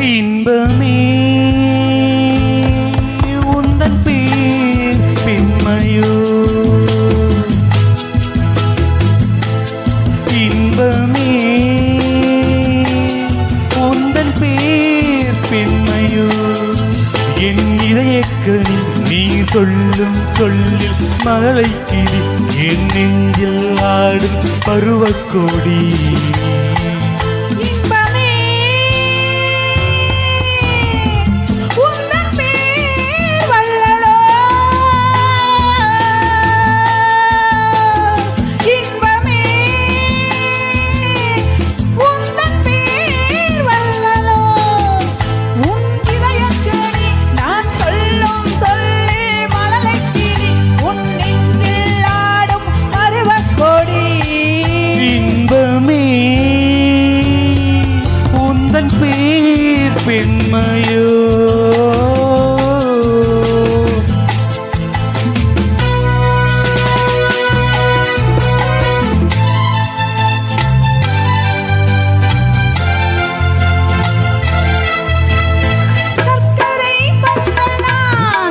இன்பமே. உந்தன் பேர் பெண்மையோ இன்பமே. உந்தன் பேர் பெண்மையோ என் இதயக்கணி நீ சொல்லும் சொல்லில் மகளை கிளி. என் நெஞ்சில் ஆடும் பருவக்கோடி.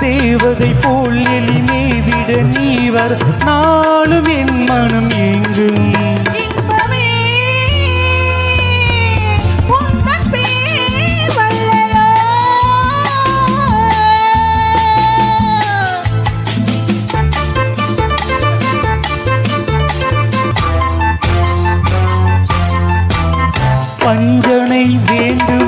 தேவதை போல் எலி மேவிட நீவர் நாளும் என் மனம் எங்கும் வஞ்சனை வேண்டும்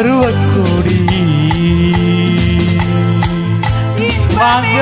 பருவக்கொடி. வாங்க